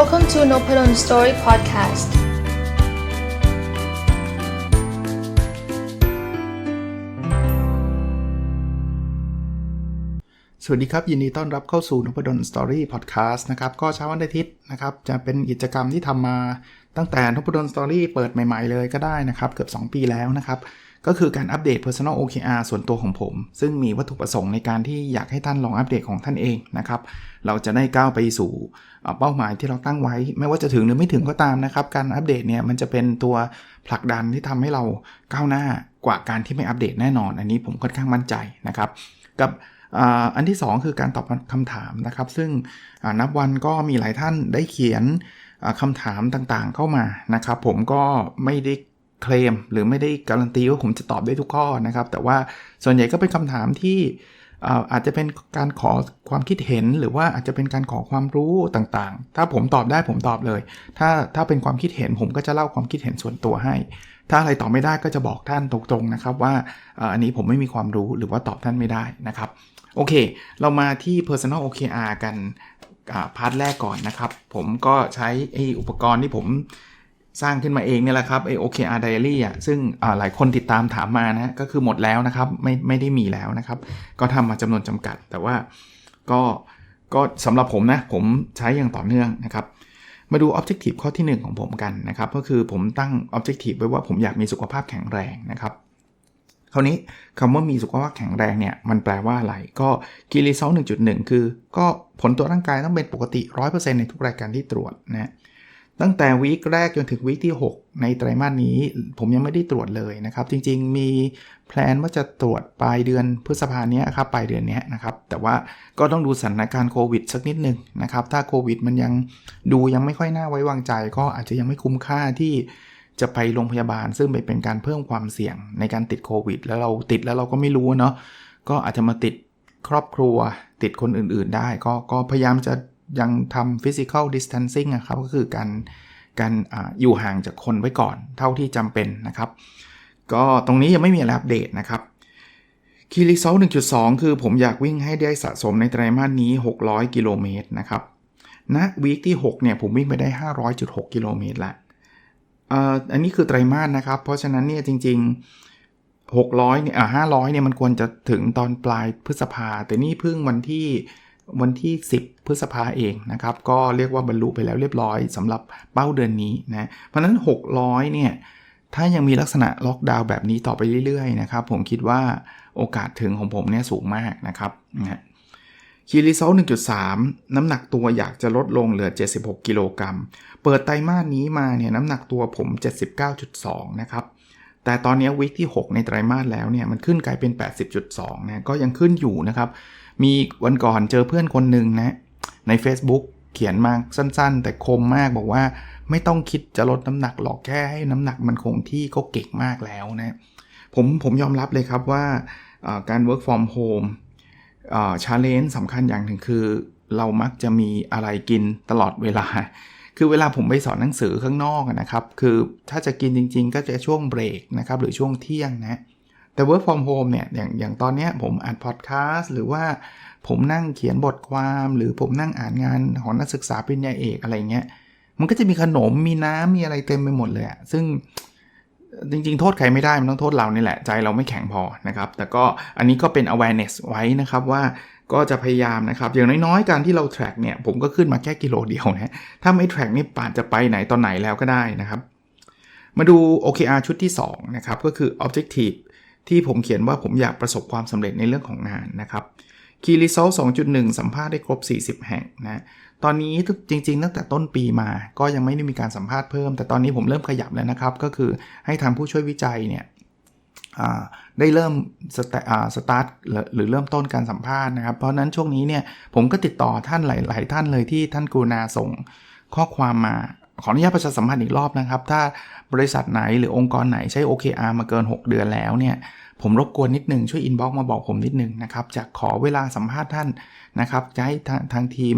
Welcome to Nopadon Story Podcast. สวัสดีครับ ยินดีต้อนรับเข้าสู่นพดลสตอรี่พอดแคสต์นะครับ ก็เช้าวันอาทิตย์นะครับ จะเป็นกิจกรรมที่ทำมาตั้งแต่นพดลสตอรี่เปิดใหม่ ๆ เลยก็ได้นะครับ เกือบ 2 ปีแล้วนะครับ ก็คือการอัปเดต Personal OKR ส่วนตัวของผม ซึ่งมีวัตถุประสงค์ในการที่อยากให้ท่านลองอัปเดตของท่านเองนะครับ เราจะได้ก้าวไปสู่เป้าหมายที่เราตั้งไว้ ไม่ว่าจะถึงหรือไม่ถึงก็ตามนะครับ การอัปเดตเนี่ยมันจะเป็นตัวผลักดันที่ทำให้เราก้าวหน้ากว่าการที่ไม่อัปเดตแน่นอน อันนี้ผมค่อนข้างมั่นใจนะครับ กับอันที่ 2 คือการตอบคำถามนะครับ ซึ่งนับวันก็มีหลายท่านได้เขียนอ่าคำถามต่างๆเข้ามานะครับ ผมก็ไม่ได้ เคลมหรือไม่ได้การันตีว่าผมจะตอบได้ทุกข้อนะครับ แต่ว่าส่วนใหญ่ก็เป็นคำถามที่อาจจะเป็นการขอความคิดเห็นหรือว่าอาจจะเป็นการขอความรู้ต่างๆ ถ้าผมตอบได้ผมตอบเลย ถ้าถ้าเป็นความคิดเห็นผมก็จะเล่าความคิดเห็นส่วนตัวให้ ถ้าอะไรตอบไม่ได้ก็จะบอกท่านตรงๆนะครับว่าอันนี้ผมไม่มีความรู้หรือว่าตอบท่านไม่ได้นะครับ โอเค เรามาที่ Personal OKR กันอ่าพาร์ทแรกก่อนนะครับ ผมก็ใช้อุปกรณ์ที่ผม สร้างขึ้นมาเองเนี่ยแหละครับไอ OKR Diary อะซึ่งหลายคนติดตามถามมานะก็คือหมดแล้วนะครับไม่ไม่ได้มีแล้วนะครับ ก็ทำมาจำนวนจำกัด แต่ว่าก็ก็สำหรับผมนะผมใช้อย่างต่อเนื่องนะครับ มาดู Objective ข้อที่ 1 ของผมกันนะครับ ก็คือผมตั้ง Objective ไว้ว่าผมอยากมีสุขภาพแข็งแรงนะครับคราวนี้คำว่ามีสุขภาพแข็งแรงเนี่ยมันแปลว่าอะไร ก็คีรีเซล1.1คือ ก็ผลตรวร่างกายต้องเป็นปกติ 100%ในทุกรายการที่ตรวจนะ ตั้งแต่วีคแรกจนถึงวีคที่ 6 ในไตรมาสนี้ ผมยังไม่ได้ตรวจเลยนะครับ จริงๆ มีแพลนว่าจะตรวจปลายเดือนพฤษภาเนี้ยครับปลายเดือนเนี้ยนะครับ แต่ว่าก็ต้องดูสถานการณ์โควิดสักนิดหนึ่งนะครับ ถ้าโควิดมันยังดูยังไม่ค่อยน่าไว้วางใจ ก็อาจจะยังไม่คุ้มค่าที่จะไปโรงพยาบาล ซึ่งเป็นการเพิ่มความเสี่ยงในการติดโควิด แล้วเราติดแล้วเราก็ไม่รู้เนาะก็อาจจะมาติดครอบครัวติดคนอื่น ๆ ได้ ก็ก็พยายามจะ ยังทำ physical distancing นะครับก็คือการการออยู่ห่างจากคนไว้ก่อนเท่าที่จำเป็นนะครับ ก็ตรงนี้ยังไม่มีอะไรอัปเดตนะครับคีรีโซล1.2 คือผมอยากวิ่งให้ได้สะสมในไตรมาสนี้ 600 กิโลเมตรนะครับณวีคที่ 6 เนี่ยผมวิ่งไปได้ 500.6 กิโลเมตรละอันนี้คือไตรมาสนะครับ เพราะฉะนั้นเนี่ยจริง ๆ 600 เนี่ยอ่า500เนี่ยมันควรจะถึงตอนปลายพฤษภา แต่นี่เพิ่งวันที่ วันที่ 10 พฤษภาเองนะครับ ก็เรียกว่าบรรลุไปแล้วเรียบร้อยสำหรับเป้าเดือนนี้นะเพราะฉะนั้น 600 เนี่ย ถ้ายังมีลักษณะล็อกดาวน์แบบนี้ต่อไปเรื่อยๆนะครับ ผมคิดว่าโอกาสถึงของผมเนี่ยสูงมากนะครับนะคีรีโซล1.3 น้ำหนักตัวอยากจะลดลงเหลือ 76 กิโลกรัม เปิดไตรมาสนี้มาเนี่ยน้ำหนักตัวผม 79.2 นะครับ แต่ตอนนี้วิกที่ 6 ในไตรมาสแล้วเนี่ยมันขึ้นกลายเป็น 80.2 นะ ก็ยังขึ้นอยู่นะครับ มีวันก่อนเจอเพื่อนคนหนึ่งนะ ใน Facebook เขียนมาสั้นๆ แต่คมมากบอกว่าไม่ต้องคิดจะลดน้ำหนักหรอกแค่ให้น้ำหนักมันคงที่ก็เก่งมากแล้วนะผมผมยอมรับเลยครับว่าอ่าการ work from home ชาเลนจ์สำคัญอย่างหนึ่งคือ เรามักจะมีอะไรกินตลอดเวลา คือเวลาผมไปสอนหนังสือข้างนอกนะครับ คือถ้าจะกินจริง ๆ ก็จะช่วงเบรกนะครับ หรือช่วงเที่ยงนะ แต่ work from home เนี่ยอย่างอย่างตอนนี้ผมอัดพอดแคสต์หรือว่าผมนั่งเขียนบทความหรือผมนั่งอ่านงานของนักศึกษาปริญญาเอกอะไรเงี้ยมันก็จะมีขนมมีน้ำมีอะไรเต็มไปหมดเลยอะซึ่งจริงๆ โทษใครไม่ได้ มันต้องโทษเรานี่แหละ ใจเราไม่แข็งพอนะครับ แต่ก็อันนี้ก็เป็น awareness ไว้นะครับว่าก็จะพยายามนะครับ อย่างน้อยๆ การที่เรา track เนี่ยผมก็ขึ้นมาแค่กิโลเดียวนะถ้าไม่ track นี่ป่านจะไปไหนตอนไหนแล้วก็ได้นะครับ มาดู OKR ชุดที่ 2 นะครับ ก็คือ objective ที่ผมเขียนว่าผมอยากประสบความสำเร็จในเรื่องของงานนะครับ Key Result 2.1 สัมภาษณ์ได้ครบ 40 แห่งนะตอนนี้จริง ๆ ตั้งแต่ต้นปีมาก็ยังไม่ได้มีการสัมภาษณ์เพิ่ม แต่ตอนนี้ผมเริ่มขยับแล้วนะครับ ก็คือให้ทางผู้ช่วยวิจัยเนี่ยได้เริ่มสตาสตาร์ทหรือเริ่มต้นการสัมภาษณ์นะครับ เพราะฉะนั้นช่วงนี้เนี่ยผมก็ติดต่อท่านหลาย ๆ ท่านเลยที่ท่านกรุณาส่งข้อความมา ขออนุญาตประชาสัมพันธ์อีกรอบนะครับ ถ้าบริษัทไหนหรือองค์กรไหนใช้ OKR มาเกิน 6 เดือนแล้วเนี่ยผมรบกวนนิดนึงช่วยอินบ็อกมาบอกผมนิดนึงนะครับจะขอเวลาสัมภาษณ์ท่านนะครับจะให้ทางทางทีม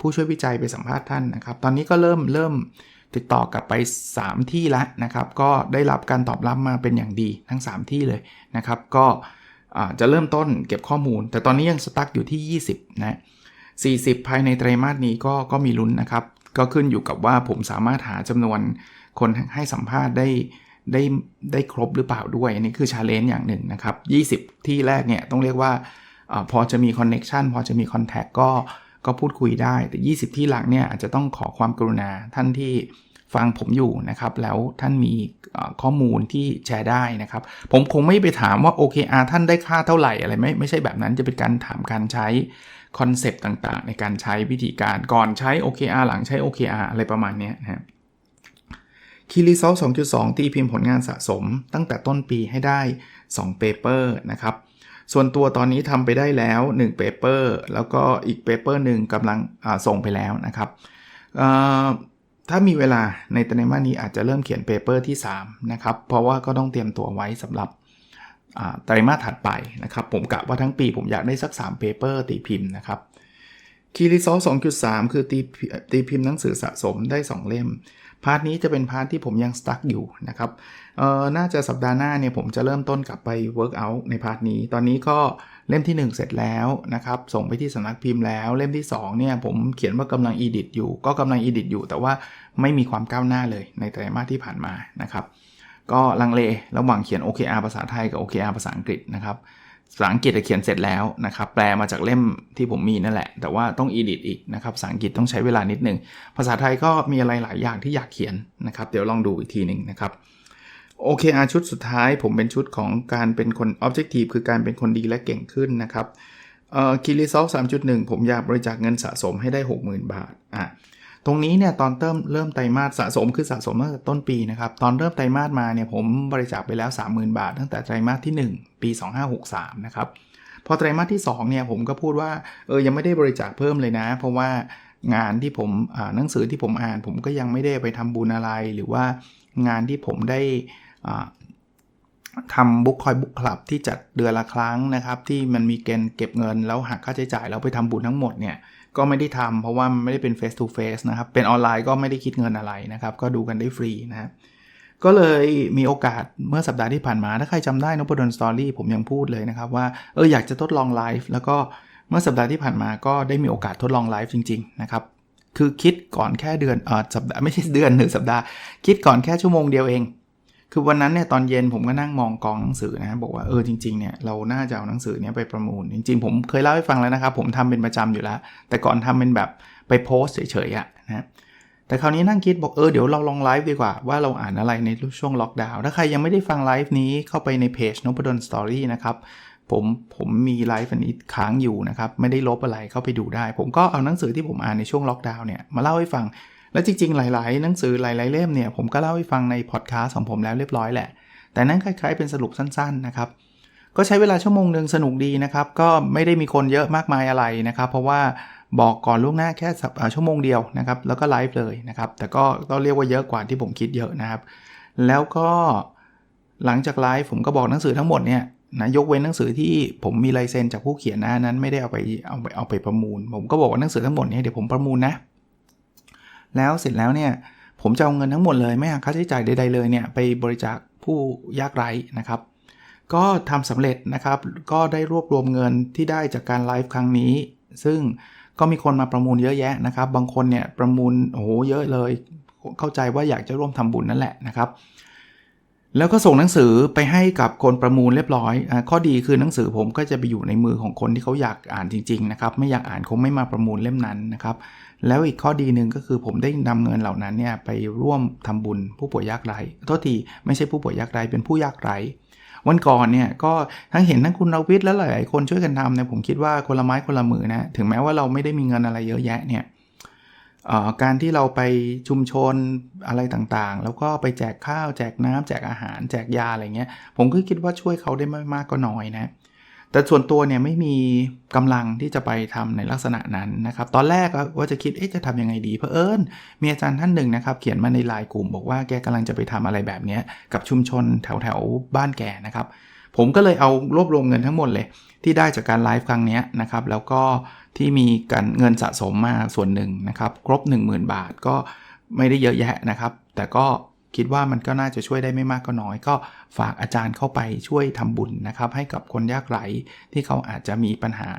ผู้ช่วยวิจัยไปสัมภาษณ์ท่านนะครับ ตอนนี้ก็เริ่มเริ่มติดต่อกลับไป 3 ที่แล้วนะครับ ก็ได้รับการตอบรับมาเป็นอย่างดีทั้ง 3 ที่เลยนะครับ ก็จะเริ่มต้นเก็บข้อมูล แต่ตอนนี้ยังสตั๊กอยู่ที่ 20 นะ 40 ภายในไตรมาสนี้ก็ก็มีลุ้นนะครับ ก็ขึ้นอยู่กับว่าผมสามารถหาจำนวนคนให้สัมภาษณ์ได้ได้ได้ครบหรือเปล่าด้วยอันนี้คือชาเลนจ์อย่างหนึ่งนะครับ 20 ที่แรกเนี่ยต้องเรียกว่าอพอจะมีคอนเน็ชันพอจะมีคอนแทคก็ก็พูดคุยได้ แต่ 20 ที่หลังเนี่ยอาจจะต้องขอความกรุณาท่านที่ฟังผมอยู่นะครับ แล้วท่านมีข้อมูลที่แชร์ได้นะครับ ผมคงไม่ไปถามว่า OKR ท่านได้ค่าเท่าไหร่อะไรไม่ไม่ใช่แบบนั้นจะเป็นการถามการใช้คอนเซปต์ต่างๆ ในการใช้วิธีการก่อนใช้ OKR หลังใช้ OKR อะไรประมาณนี้นะครับคีรีเซล2.2 ตีพิมพ์ผลงานสะสม ตั้งแต่ต้นปีให้ได้ 2 paper นะครับ ส่วนตัวตอนนี้ทำไปได้แล้ว 1 paper แล้วก็อีก paper หนึ่งกำลังส่งไปแล้วนะครับถ้ามีเวลาในไตรมาสนี้อาจจะเริ่มเขียนเปเปอร์ที่ 3 นะครับ เพราะว่าก็ต้องเตรียมตัวไว้สำหรับ ไตรมาสถัดไปนะครับ ผมกะว่าทั้งปีผมอยากได้สัก3เปเปอร์ตีพิมพ์นะครับคีรีซอล2.3คือตีตีพิมพ์หนังสือสะสมได้ 2 เล่ม พาร์ทนี้จะเป็นพาร์ทที่ผมยังสตั๊กอยู่นะครับเอ่อน่าจะสัปดาห์หน้าเนี่ยผมจะเริ่มต้นกลับไปเวิร์กอัลในพาร์ทนี้ ตอนนี้ก็เล่มที่ 1 เสร็จแล้วนะครับ ส่งไปที่สำนักพิมพ์แล้ว เล่มที่2เนี่ยผมเขียนว่ากำลังอีดิทอยู่ ก็กำลังอีดิทอยู่ แต่ว่าไม่มีความก้าวหน้าเลยในไตรมาสที่ผ่านมานะครับ ก็ลังเลระหว่างเขียน OKR ภาษาไทยกับ OKR ภาษาอังกฤษนะครับภาษาอังกฤษเขียนเสร็จแล้วนะครับแปลมาจากเล่มที่ผมมีนั่นแหละ แต่ว่าต้องอีดิทอีกนะครับภาษาอังกฤษต้องใช้เวลานิดนึง ภาษาไทยก็มีอะไรหลายอย่างที่อยากเขียนนะครับ เดี๋ยวลองดูอีกทีหนึ่งนะครับ OKR ชุดสุดท้ายผมเป็นชุดของการเป็นคน Objective คือการเป็นคนดีและเก่งขึ้นนะครับเอ่อคีรีซอล3.1ผมอยากบริจาคเงินสะสมให้ได้ 60,000 บาทอะ ตรงนี้เนี่ยตอนเริ่มเริ่มไตรมาสสะสมคือสะสมตั้งแต่ต้นปีนะครับ ตอนเริ่มไตรมาสมาเนี่ยผมบริจาคไปแล้ว 30,000 บาท ตั้งแต่ไตรมาสที่ 1 ปี 2563 นะครับ พอไตรมาสที่2เนี่ยผมก็พูดว่าเออยังไม่ได้บริจาคเพิ่มเลยนะ เพราะว่างานที่ผมอ่าหนังสือที่ผมอ่าน ผมก็ยังไม่ได้ไปทำบุญอะไร หรือว่างานที่ผมได้ทำบุ๊กคอยบุ๊กคลับที่จัดเดือนละครั้งนะครับ ที่มันมีเกณฑ์เก็บเงินแล้วหักค่าใช้จ่ายแล้วไปทำบุญทั้งหมดเนี่ย ก็ไม่ได้ทำเพราะว่ามันไม่ได้เป็น face to face นะครับ เป็นออนไลน์ก็ไม่ได้คิดเงินอะไรนะครับ ก็ดูกันได้ฟรีนะก็เลยมีโอกาสเมื่อสัปดาห์ที่ผ่านมา ถ้าใครจำได้นพดลสตอรี่ผมยังพูดเลยนะครับ ว่าเอออยากจะทดลองไลฟ์แล้วก็เมื่อสัปดาห์ที่ผ่านมาก็ได้มีโอกาสทดลองไลฟ์จริงๆนะครับคือคิดก่อนแค่เดือนเออสัปดาห์ไม่ใช่เดือนหรือสัปดาห์ คิดก่อนแค่ชั่วโมงเดียวเอง คือวันนั้นเนี่ยตอนเย็นผมก็นั่งมองกองหนังสือนะบอกว่าเออจริงๆเนี่ยเราน่าจะเอาหนังสือเนี้ยไปประมูล จริง ๆ ผมเคยเล่าให้ฟังแล้วนะครับ ผมทำเป็นประจำอยู่แล้ว แต่ก่อนทำเป็นแบบไปโพสเฉยๆอะนะแต่คราวนี้นั่งคิดบอกเออเดี๋ยวเราลองไลฟ์ดีกว่า ว่าเราอ่านอะไรในช่วงล็อกดาวน์ถ้าใครยังไม่ได้ฟังไลฟ์นี้เข้าไปในเพจนพดลสตอรี่นะครับผมผมมีไลฟ์อันนี้ค้างอยู่นะครับ ไม่ได้ลบอะไรเข้าไปดูได้ ผมก็เอาหนังสือที่ผมอ่านในช่วงล็อกดาวน์เนี่ยมาเล่าให้ฟัง แล้วจริงๆ หลายๆ หนังสือหลายๆ เล่มเนี่ยผมก็เล่าให้ฟังในพอดแคสต์ของผมแล้วเรียบร้อยแหละ แต่นั้นคล้ายๆ เป็นสรุปสั้นๆ นะครับ ก็ใช้เวลาชั่วโมงหนึ่งสนุกดีนะครับ ก็ไม่ได้มีคนเยอะมากมายอะไรนะครับ เพราะว่าบอกก่อนล่วงหน้าแค่ชั่วโมงเดียวนะครับ แล้วก็ไลฟ์เลยนะครับ แต่ก็ต้องเรียกว่าเยอะกว่าที่ผมคิดเยอะนะครับ แล้วก็หลังจากไลฟ์ผมก็บอกหนังสือทั้งหมดเนี่ยนะยกเว้นหนังสือที่ผมมีลายเซ็นจากผู้เขียนนะนั้นไม่ได้เอาไปเอาไปเอาไปประมูล ผมก็บอกว่าหนังสือทั้งหมดเนี่ยเดี๋ยวผมประมูลนะ แล้วเสร็จแล้วเนี่ยผมจะเอาเงินทั้งหมดเลยไม่หักค่าใช้จ่ายใดๆเลยเนี่ยไปบริจาคผู้ยากไร้นะครับ ก็ทำสำเร็จนะครับ ก็ได้รวบรวมเงินที่ได้จากการไลฟ์ครั้งนี้ ซึ่งก็มีคนมาประมูลเยอะแยะนะครับ บางคนเนี่ยประมูลโอ้โหเยอะเลย เข้าใจว่าอยากจะร่วมทำบุญนั่นแหละนะครับแล้วก็ส่งหนังสือไปให้กับคนประมูลเรียบร้อยอข้อดีคือหนังสือผมก็จะไปอยู่ในมือของคนที่เขาอยากอ่านจริงๆนะครับ ไม่อยากอ่านคงไม่มาประมูลเล่มนั้นนะครับ แล้วอีกข้อดีหนึ่งก็คือผมได้นำเงินเหล่านั้นเนี่ยไปร่วมทำบุญผู้ป่วยยากไร้โทษทีไม่ใช่ผู้ป่วยยากไร้เป็นผู้ยากไร้วันก่อนเนี่ยก็ทั้งเห็นทั้งคุณรวิทย์และหลายๆคนช่วยกันทำเนี่ยผมคิดว่าคนละไม้คนละมือนะถึงแม้ว่าเราไม่ได้มีเงินอะไรเยอะแยะเนี่ยการที่เราไปชุมชนอะไรต่างๆ แล้วก็ไปแจกข้าว แจกน้ำแจกอาหาร แจกยาอะไรเงี้ยผมก็คิดว่าช่วยเขาได้ไม่มากก็น้อยนะ แต่ส่วนตัวเนี่ยไม่มีกำลังที่จะไปทำในลักษณะนั้นนะครับ ตอนแรกว่าจะคิดเอ๊ะจะทำยังไงดีเพอเอิญมีอาจารย์ท่านหนึ่งนะครับ เขียนมาในไลน์กลุ่ม บอกว่าแกกำลังจะไปทำอะไรแบบนี้กับชุมชนแถวแถวบ้านแกนะครับ ผมก็เลยเอารวบรวมเงินทั้งหมดเลย ที่ได้จากการไลฟ์ครั้งนี้นะครับ แล้วก็ที่มีการเงินสะสมมาส่วนหนึ่งนะครับ ครบ 10,000 บาทก็ไม่ได้เยอะแยะนะครับ แต่ก็ คิดว่ามันก็น่าจะช่วยได้ไม่มากก็น้อย ก็ฝากอาจารย์เข้าไปช่วยทำบุญนะครับ ให้กับคนยากไร้ที่เขาอาจจะมีปัญหา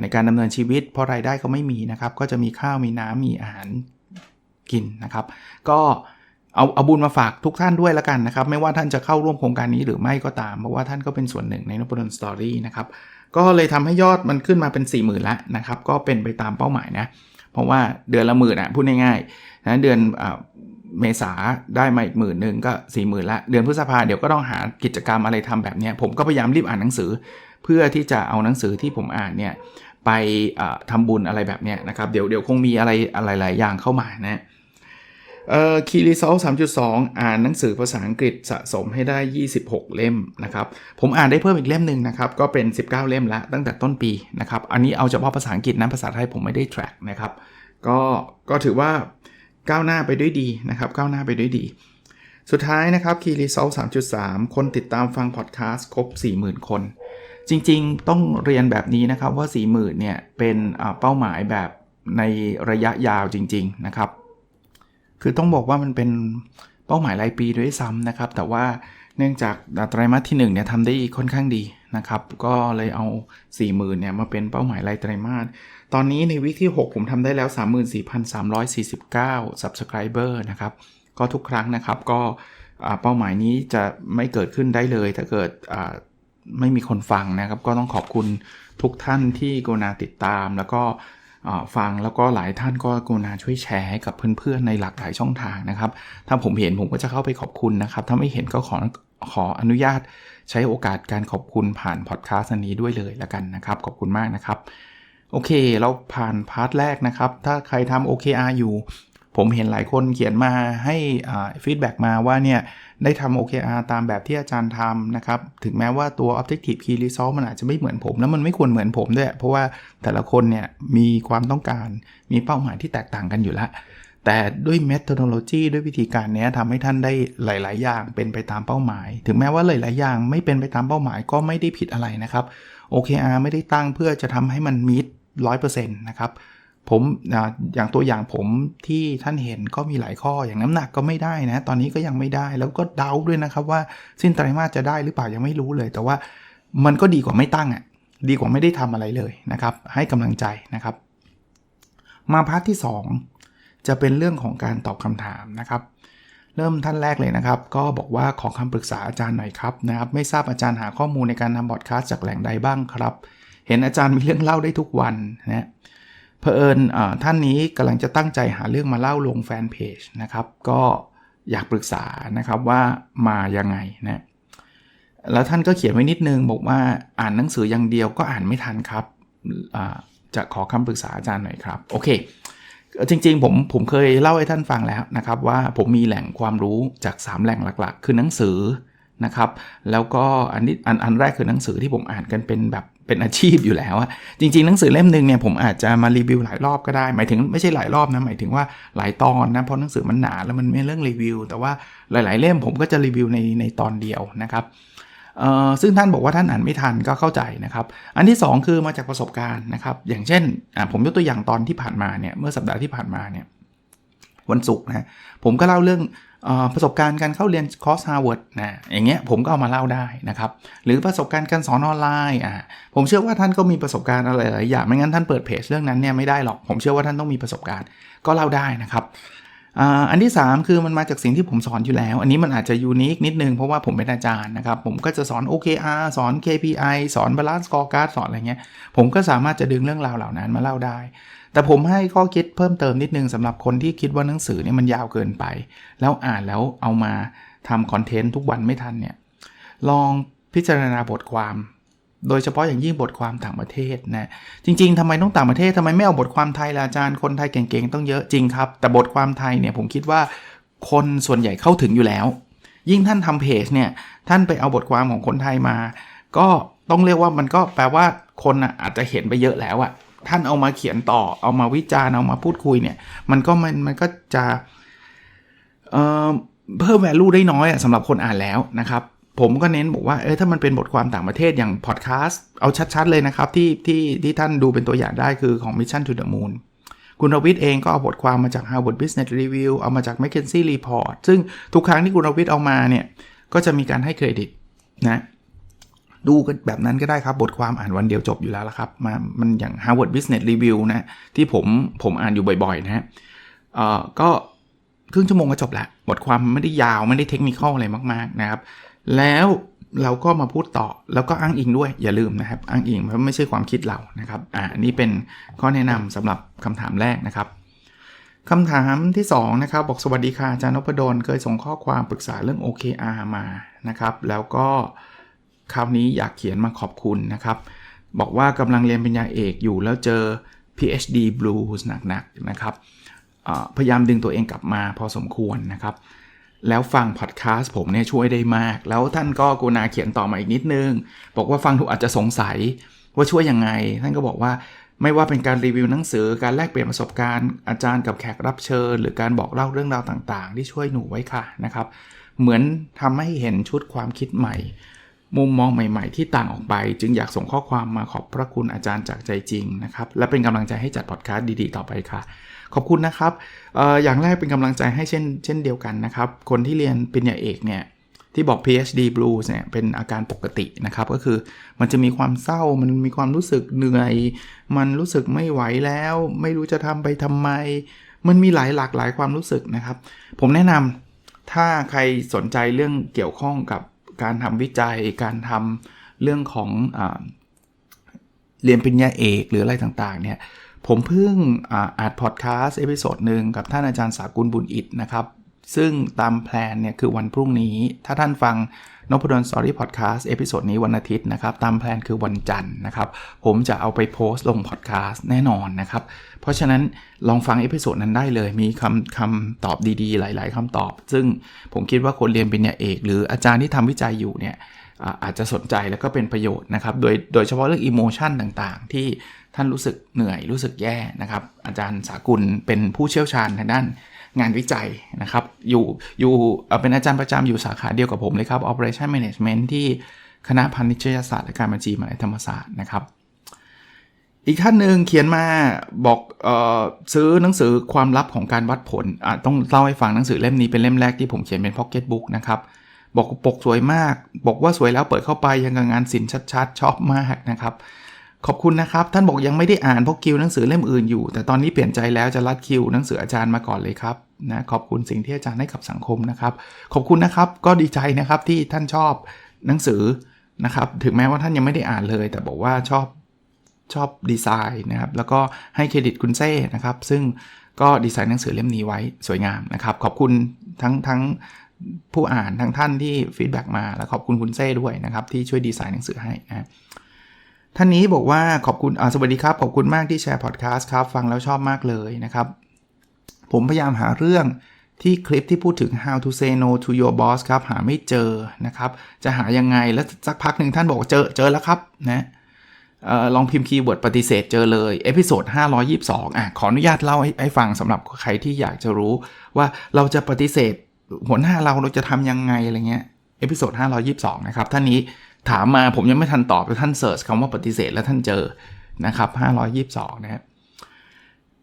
ในการดำเนินชีวิต เพราะรายได้เขาไม่มีนะครับ ก็จะมีข้าวมีน้ำมีอาหารกินนะครับ ก็เอาเอาบุญมาฝากทุกท่านด้วยละกันนะครับ ไม่ว่าท่านจะเข้าร่วมโครงการนี้หรือไม่ก็ตาม เพราะว่าท่านก็เป็นส่วนหนึ่งในนพดลสตอรี่นะครับ ก็เลยทำให้ยอดมันขึ้นมาเป็น 4 0,000แล้วนะครับ ก็เป็นไปตามเป้าหมายนะ เพราะว่าเดือนละหมื่นอะพูดง่ายๆนะเดือนอา เมษาได้มาอีกหมื่นหนึ่งก็4ี่หมื่นละเดือนพฤษภาเดี๋ยวก็ต้องหากิจกรรมอะไรทำแบบนี้ผมก็พยายามรีบอ่านหนังสือ เพื่อที่จะเอาหนังสือที่ผมอ่านเนี่ยไปอ่าทำบุญอะไรแบบนี้นะครับเดี๋ยวเดี๋ยวคงมีอะไรอะไรหลายอย่างเข้ามานะเอ่อคีรีโซล3.2อ่านหนังสือภาษาอังกฤษสะสมให้ได้ 26 เล่มนะครับผมอ่านได้เพิ่มอีกเล่มหนึ่งนะครับก็เป็น 19 เล่มละตั้งแต่ต้นปีนะครับอันนี้เอาเฉพาะภาษาอังกฤษนะภาษาไทยผมไม่ได้ track นะครับก็ก็ถือว่า ก้าวหน้าไปด้วยดีนะครับก้าวหน้าไปด้วยดี สุดท้ายนะครับคีรีเซล3.3คนติดตามฟังพอดแคสต์ครบ 40,000 คน จริงๆ ต้องเรียนแบบนี้นะครับว่า 40,000เนี่ยเป็นเป้าหมายแบบในระยะยาวจริง ๆ นะครับ คือต้องบอกว่ามันเป็นเป้าหมายรายปีด้วยซ้ำนะครับ แต่ว่า เนื่องจากไตรมาสที่1เนี่ยทำได้ค่อนข้างดีนะครับ ก็เลยเอา 40,000เนี่ยมาเป็นเป้าหมายรายไตรมาส ตอนนี้ในวิกที่ 6 ผมทำได้แล้ว 34,349 subscriber นะครับ ก็ทุกครั้งนะครับก็อ่าเป้าหมายนี้จะไม่เกิดขึ้นได้เลยถ้าเกิดอ่าไม่มีคนฟังนะครับ ก็ต้องขอบคุณทุกท่านที่กรุณาติดตามแล้วก็อ่าฟังแล้วก็หลายท่านก็กรุณาช่วยแชร์ให้กับเพื่อนๆในหลากหลายช่องทางนะครับ ถ้าผมเห็นผมก็จะเข้าไปขอบคุณนะครับ ถ้าไม่เห็นก็ขอ ขออนุญาตใช้โอกาสการขอบคุณผ่านพอดแคสต์อันนี้ด้วยเลยละกันนะครับ ขอบคุณมากนะครับ โอเค เราผ่านพาร์ทแรกนะครับ ถ้าใครทำ OKR อยู่ ผมเห็นหลายคนเขียนมาให้ฟีดแบ็กมาว่าเนี่ย ได้ทำ OKR ตามแบบที่อาจารย์ทำนะครับ ถึงแม้ว่าตัว Objective Key Result มันอาจจะไม่เหมือนผม แล้วมันไม่ควรเหมือนผมด้วย เพราะว่าแต่ละคนเนี่ยมีความต้องการมีเป้าหมายที่แตกต่างกันอยู่แล้ว แต่ด้วย methodology ด้วยวิธีการเนี้ยทำให้ท่านได้หลาย ๆ อย่างเป็นไปตามเป้าหมาย ถึงแม้ว่าหลาย ๆ อย่างไม่เป็นไปตามเป้าหมายก็ไม่ได้ผิดอะไรนะครับ OKR ไม่ได้ตั้งเพื่อจะทำให้มันมิด100%นต์นะครับผมอย่างตัวอย่างผมที่ท่านเห็นก็มีหลายข้ออย่างน้ำหนักก็ไม่ได้นะ ตอนนี้ก็ยังไม่ได้แล้วก็เดาด้วยนะครับว่าสิ้นไตรมาสจะได้หรือเปล่ายังไม่รู้เลย แต่ว่ามันก็ดีกว่าไม่ตั้งอะ่ะดีกว่าไม่ได้ทำอะไรเลยนะครับ ให้กำลังใจนะครับ มาพาร์ทที่ 2 จะเป็นเรื่องของการตอบคำถามนะครับ เริ่มท่านแรกเลยนะครับ ก็บอกว่าขอคำปรึกษาอาจารย์หน่อยครับนะครับ ไม่ทราบอาจารย์หาข้อมูลในการทำบอดคาสต์จากแหล่งใดบ้างครับ เห็นอาจารย์มีเรื่องเล่าได้ทุกวันนะเผอิญอ่าท่านนี้กำลังจะตั้งใจหาเรื่องมาเล่าลงแฟนเพจนะครับ ก็อยากปรึกษานะครับว่ามายังไงนะแล้วท่านก็เขียนไว้นิดนึงบอกว่าอ่านหนังสืออย่างเดียวก็อ่านไม่ทันครับจะขอคำปรึกษาอาจารย์หน่อยครับ โอเค จริงๆผมผมเคยเล่าให้ท่านฟังแล้วนะครับว่าผมมีแหล่งความรู้จาก 3 แหล่งหลักๆ คือหนังสือนะครับ แล้วก็อันนี้อันอันแรกคือหนังสือที่ผมอ่านกันเป็นแบบเป็นอาชีพอยู่แล้วอะจริงๆ หนังสือเล่มหนึ่งเนี่ยผมอาจจะมารีวิวหลายรอบก็ได้ หมายถึงไม่ใช่หลายรอบนะ หมายถึงว่าหลายตอนนะ เพราะหนังสือมันหนาแล้วมันไม่เรื่องรีวิว แต่ว่าหลาย ๆ เล่มผมก็จะรีวิวในในตอนเดียวนะครับ ซึ่งท่านบอกว่าท่านอ่านไม่ทันก็เข้าใจนะครับ อันที่ 2 คือมาจากประสบการณ์นะครับ อย่างเช่นผมยกตัวอย่างตอนที่ผ่านมาเนี่ยเมื่อสัปดาห์ที่ผ่านมาเนี่ยวันศุกร์นะผมก็เล่าเรื่องอประสบการณ์การเข้าเรียนคอร์สฮาร์วาร์ดนะอย่างเงี้ยผมก็เอามาเล่าได้นะครับ หรือประสบการณ์การสอนออนไลน์อ่าผมเชื่อว่าท่านก็มีประสบการณ์อะไรหลายอย่างไม่งั้นท่านเปิดเพจเรื่องนั้นเนี่ยไม่ได้หรอก ผมเชื่อว่าท่านต้องมีประสบการณ์ก็เล่าได้นะครับ อันที่ 3 คือมันมาจากสิ่งที่ผมสอนอยู่แล้ว อันนี้มันอาจจะยูนิคนิดนึง เพราะว่าผมเป็นอาจารย์นะครับ ผมก็จะสอน OKR สอน KPI สอน Balance Scorecard สอนอะไรเงี้ย ผมก็สามารถจะดึงเรื่องราวเหล่านั้นมาเล่าได้ แต่ผมให้ข้อคิดเพิ่มเติมนิดนึงสำหรับคนที่คิดว่าหนังสือเนี่ยมันยาวเกินไป แล้วอ่านแล้วเอามาทำคอนเทนต์ทุกวันไม่ทันเนี่ยลองพิจารณาบทความ โดยเฉพาะอย่างยิ่งบทความต่างประเทศนะจริงๆทำไมต้องต่างประเทศทำไมไม่เอาบทความไทยล่ะอาจารย์คนไทยเก่งๆต้องเยอะจริงครับ แต่บทความไทยเนี่ยผมคิดว่าคนส่วนใหญ่เข้าถึงอยู่แล้ว ยิ่งท่านทำเพจเนี่ยท่านไปเอาบทความของคนไทยมา ก็ต้องเรียกว่ามันก็แปลว่าคนน่ะอาจจะเห็นไปเยอะแล้วอะท่านเอามาเขียนต่อเอามาวิจารณ์เอามาพูดคุยเนี่ยมันก็มันมันก็จะเเพิ่ม value ได้น้อยอะสำหรับคนอ่านแล้วนะครับ ผมก็เน้นบอกว่าเออถ้ามันเป็นบทความต่างประเทศอย่างพอดแคสต์เอาชัดๆเลยนะครับที่ที่ที่ท่านดูเป็นตัวอย่างได้คือของ Mission to the Moon คุณรวิทย์เองก็เอาบทความมาจาก Harvard Business Review เอามาจาก McKinsey Report ซึ่งทุกครั้งที่คุณรวิทย์เอามาเนี่ย ก็จะมีการให้เครดิตนะดูกันแบบนั้นก็ได้ครับ บทความอ่านวันเดียวจบอยู่แล้วละครับมามันอย่าง Harvard Business Review นะ ที่ผมผมอ่านอยู่บ่อยๆ นะฮะเอ่อก็ครึ่งชั่วโมงก็จบละ บทความไม่ได้ยาวไม่ได้เทคนิคอะไรมาก ๆ นะครับ แล้วเราก็มาพูดต่อแล้วก็อ้างอิงด้วยอย่าลืมนะครับ อ้างอิงเพราะไม่ใช่ความคิดเรานะครับอ่านนี้เป็นข้อแนะนำสำหรับคำถามแรกนะครับคำถามที่2นะครับบอกสวัสดีค่ะอาจารย์นพดลเคยส่งข้อความปรึกษาเรื่อง OKR มานะครับ แล้วก็คราวนี้อยากเขียนมาขอบคุณนะครับ บอกว่ากำลังเรียนปริญญาเอกอยู่แล้วเจอ PhD blues หนักๆนะครับพยายามดึงตัวเองกลับมาพอสมควรนะครับ แล้วฟังพอดแคสต์ผมเนี่ยช่วยได้มาก แล้วท่านก็กุณาเขียนต่อมาอีกนิดนึง บอกว่าฟังถูกอาจจะสงสัยว่าช่วยยังไง ท่านก็บอกว่าไม่ว่าเป็นการรีวิวหนังสือการแลกเปลี่ยนประสบการณ์อาจารย์กับแขกรับเชิญ หรือการบอกเล่าเรื่องราวต่างๆ ที่ช่วยหนูไว้ค่ะนะครับ เหมือนทำให้เห็นชุดความคิดใหม่ มุมมองใหม่ ๆ ที่ต่างออกไป จึงอยากส่งข้อความมาขอบพระคุณอาจารย์จากใจจริงนะครับและเป็นกำลังใจให้จัดพอดแคสต์ดีๆ ต่อไปค่ะ ขอบคุณนะครับออย่างแรกเป็นกำลังใจให้เช่นเช่นเดียวกันนะครับ คนที่เรียนปริญญาเอกเนี่ยที่บอก PhD blues เนี่ยเป็นอาการปกตินะครับ ก็คือมันจะมีความเศร้ามันมีความรู้สึกเหนื่อย มันรู้สึกไม่ไหวแล้ว ไม่รู้จะทำไปทำไม มันมีหลายหลากหลายความรู้สึกนะครับ ผมแนะนำถ้าใครสนใจเรื่องเกี่ยวข้องกับการทำวิจัยการทำเรื่องของอเรียนปริญญาเอกหรืออะไรต่างๆเนี่ย ผมเพิ่งอาดพอดแคสต์เอพิโซดหนึ่งกับท่านอาจารย์สากุลบุญอิดนะครับ ซึ่งตามแพลนเนี่ยคือวันพรุ่งนี้ ถ้าท่านฟังนพดลสอรี่พอดแคสต์เอพิโซดนี้วันอาทิตย์นะครับ ตามแพลนคือวันจันทร์นะครับ ผมจะเอาไปโพสต์ลงพอดแคสต์แน่นอนนะครับ เพราะฉะนั้นลองฟังเอพิโซดนั้นได้เลย มีคำคำตอบดีๆ หลาย ๆคำตอบ ซึ่งผมคิดว่าคนเรียนเป็นเนี่ยเอก หรืออาจารย์ที่ทำวิจัยอยู่เนี่ย อาจจะสนใจแล้วก็เป็นประโยชน์นะครับ โดยโดยเฉพาะเรื่องอิโมชันต่างๆ ที่ท่านรู้สึกเหนื่อยรู้สึกแย่นะครับ อาจารย์สากุลเป็นผู้เชี่ยวชาญทางด้านงานวิจัยนะครับ อยู่อยู่เป็นอาจารย์ประจำอยู่สาขาเดียวกับผมเลยครับ Operation Management ที่คณะพาณิชยศาสตร์และการบัญชีมหาวิทยาลัยธรรมศาสตร์นะครับ อีกท่านหนึ่งเขียนมาบอกออซื้อหนังสือความลับของการวัดผลต้องเล่าให้ฟังหนังสือเล่มนี้เป็นเล่มแรกที่ผมเขียนเป็นพ็อกเก็ตบุ๊กนะครับ บอกปกสวยมาก บอกว่าสวยแล้วเปิดเข้าไปยังกับงานศิลป์ชัดๆ ชอบมากนะครับ ขอบคุณนะครับ ท่านบอกยังไม่ได้อ่านเพราะคิวหนังสือเล่มอื่นอยู่ แต่ตอนนี้เปลี่ยนใจแล้วจะรัดคิวหนังสืออาจารย์มาก่อนเลยครับนะขอบคุณสิ่งที่อาจารย์ให้กับสังคมนะครับ ขอบคุณนะครับก็ดีใจนะครับที่ท่านชอบหนังสือนะครับถึงแม้ว่าท่านยังไม่ได้อ่านเลย แต่บอกว่าชอบชอบดีไซน์นะครับแล้วก็ให้เครดิตคุณเซ่นะครับซึ่งก็ดีไซน์หนังสือเล่มนี้ไว้สวยงามนะครับ ขอบคุณทั้งทั้ง ผู้อ่านทั้งท่านที่ฟีดแบ็กมาและขอบคุณคุณเซ่ด้วยนะครับ ที่ช่วยดีไซน์หนังสือให้นะท่านนี้บอกว่าขอบคุณสวัสดีครับ ขอบคุณมากที่แชร์พอดแคสต์ครับ ฟังแล้วชอบมากเลยนะครับ ผมพยายามหาเรื่องที่คลิปที่พูดถึง how to say no to your boss ครับ หาไม่เจอนะครับ จะหายังไงแล้วสักพักหนึ่งท่านบอกเจอเจอแล้วครับนะออลองพิมพ์คีย์เวิร์ดปฏิเสธเจอเลย เอพิโซด 522 อะ ขออนุญาตเล่าให้ให้ฟังสำหรับใครที่อยากจะรู้ว่าเราจะปฏิเสธ หัวหน้าเราเราจะทำยังไงอะไรเงี้ยเอพิโซด522 นะครับ ท่านนี้ถามมาผมยังไม่ทันตอบแต่ท่านเสิร์ชคำว่าปฏิเสธแล้วท่านเจอนะครับ 522 นะครับ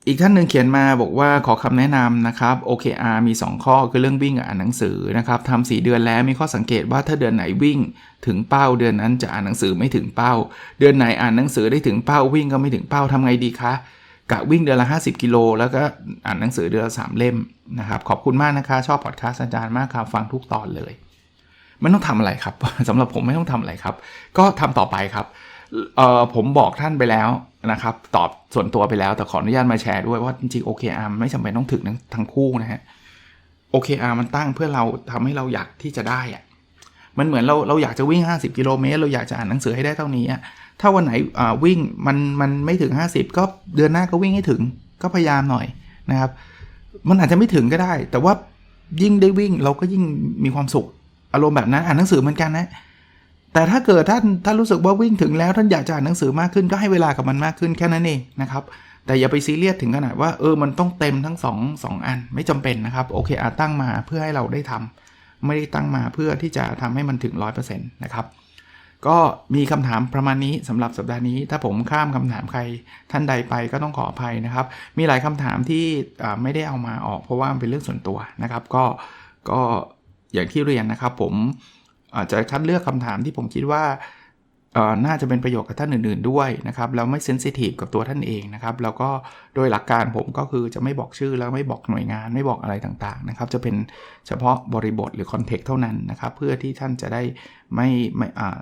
อีกท่านหนึ่งเขียนมาบอกว่าขอคำแนะนำนะครับ OKR มี 2 ข้อคือเรื่องวิ่งกับอ่านหนังสือนะครับทำสีเดือนแล้วมีข้อสังเกตว่าถ้าเดือนไหนวิ่งถึงเป้า เดือนนั้นจะอ่านหนังสือไม่ถึงเป้า เดือนไหนอ่านหนังสือได้ถึงเป้าวิ่งก็ไม่ถึงเป้าทำไงดีคะ กะวิ่งเดือนละ 50 กิโล แล้วก็อ่านหนังสือเดือนละ 3 เล่มนะครับ ขอบคุณมากนะคะ ชอบพอดคาสต์อาจารย์มากครับ ฟังทุกตอนเลยไม่ต้องทำอะไรครับสำหรับผมไม่ต้องทำอะไรครับ ก็ทำต่อไปครับเอ่อผมบอกท่านไปแล้วนะครับ ตอบส่วนตัวไปแล้วแต่ขออนุญาตมาแชร์ด้วยว่าจริงๆ OKR ไม่จำเป็นต้องถึงทั้งคู่นะฮะ OKR มันตั้งเพื่อเราทำให้เราอยากที่จะได้อะมันเหมือนเราเราอยากจะวิ่ง 50 กิโลเมตรเราอยากจะอ่านหนังสือให้ได้เท่านี้ ถ้าวันไหนวิ่งมันมันไม่ถึง 50 ก็เดือนหน้าก็วิ่งให้ถึงก็พยายามหน่อยนะครับ มันอาจจะไม่ถึงก็ได้ แต่ว่ายิ่งได้วิ่งเราก็ยิ่งมีความสุขอารมณ์แบบนั้นอ่านหนังสือเหมือนกันนะแต่ถ้าเกิดท่านท่านรู้สึกว่าวิ่งถึงแล้วท่านอยากจะอ่านหนังสือมากขึ้นก็ให้เวลากับมันมากขึ้นแค่นั้นเองนะครับแต่อย่าไปซีเรียสถึงขนาดว่าเออมันต้องเต็มทั้ง2งอันไม่จำเป็นนะครับโอเคอาตั้งมาเพื่อให้เราได้ทำไม่ได้ตั้งมาเพื่อที่จะทำให้มันถึง 100%นะครับ ก็มีคำถามประมาณนี้สำหรับสัปดาห์นี้ ถ้าผมข้ามคำถามใครท่านใดไปก็ต้องขออภัยนะครับ มีหลายคำถามที่ไม่ได้เอามาออกเพราะว่ามันเป็นเรื่องส่วนตัวนะครับ ก็ก็อย่างที่เรียนนะครับผมอาจจะคัดเลือกคำถามที่ผมคิดว่าน่าจะเป็นประโยชน์กับท่านอื่นๆด้วยนะครับแล้วไม่เซนซิทีฟกับตัวท่านเองนะครับแล้วก็โดยหลักการผมก็คือจะไม่บอกชื่อแล้วไม่บอกหน่วยงานไม่บอกอะไรต่างๆนะครับจะเป็นเฉพาะบริบทหรือคอนเทกต์เท่านั้นนะครับเพื่อที่ท่านจะได้ไม่ไม่อ่า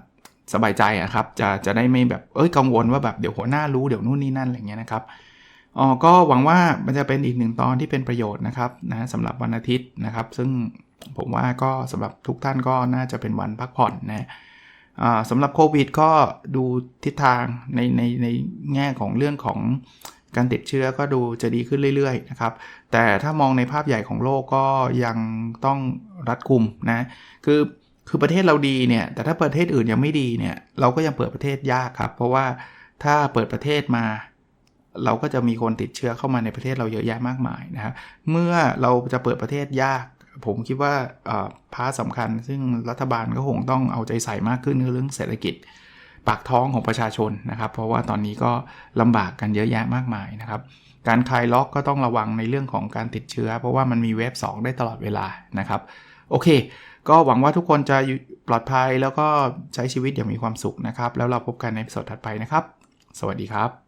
สบายใจอะครับ จะจะได้ไม่แบบเอ้ยกังวลว่าแบบเดี๋ยวหัวหน้ารู้เดี๋ยวนู่นนี่นั่นอะไรเงี้ยนะครับอ๋อก็หวังว่ามันจะเป็นอีกหนึ่งตอนที่เป็นประโยชน์นะครับนะสำหรับวันอาทิตย์นะครับ ซึ่งผมว่าก็สำหรับทุกท่านก็น่าจะเป็นวันพักผ่อนนะสำหรับโควิดก็ดูทิศทางในในในแง่ของเรื่องของการติดเชื้อก็ดูจะดีขึ้นเรื่อยๆนะครับ แต่ถ้ามองในภาพใหญ่ของโลกก็ยังต้องรัดกุมนะ คือ คือประเทศเราดีเนี่ย แต่ถ้าประเทศอื่นยังไม่ดีเนี่ย เราก็ยังเปิดประเทศยากครับ เพราะว่าถ้าเปิดประเทศมา เราก็จะมีคนติดเชื้อเข้ามาในประเทศเราเยอะแยะมากมายนะครับเมื่อเราจะเปิดประเทศยาก ผมคิดว่าพาร์ทสำคัญ ซึ่งรัฐบาลก็คงต้องเอาใจใส่มากขึ้นคือเรื่องเศรษฐกิจปากท้องของประชาชนนะครับ เพราะว่าตอนนี้ก็ลำบากกันเยอะแยะมากมายนะครับ การคลายล็อกก็ต้องระวังในเรื่องของการติดเชื้อ เพราะว่ามันมีเวฟ2ได้ตลอดเวลานะครับ โอเค ก็หวังว่าทุกคนจะปลอดภัยแล้วก็ใช้ชีวิตอย่างมีความสุขนะครับ แล้วเราพบกันในสดถัดไปนะครับ สวัสดีครับ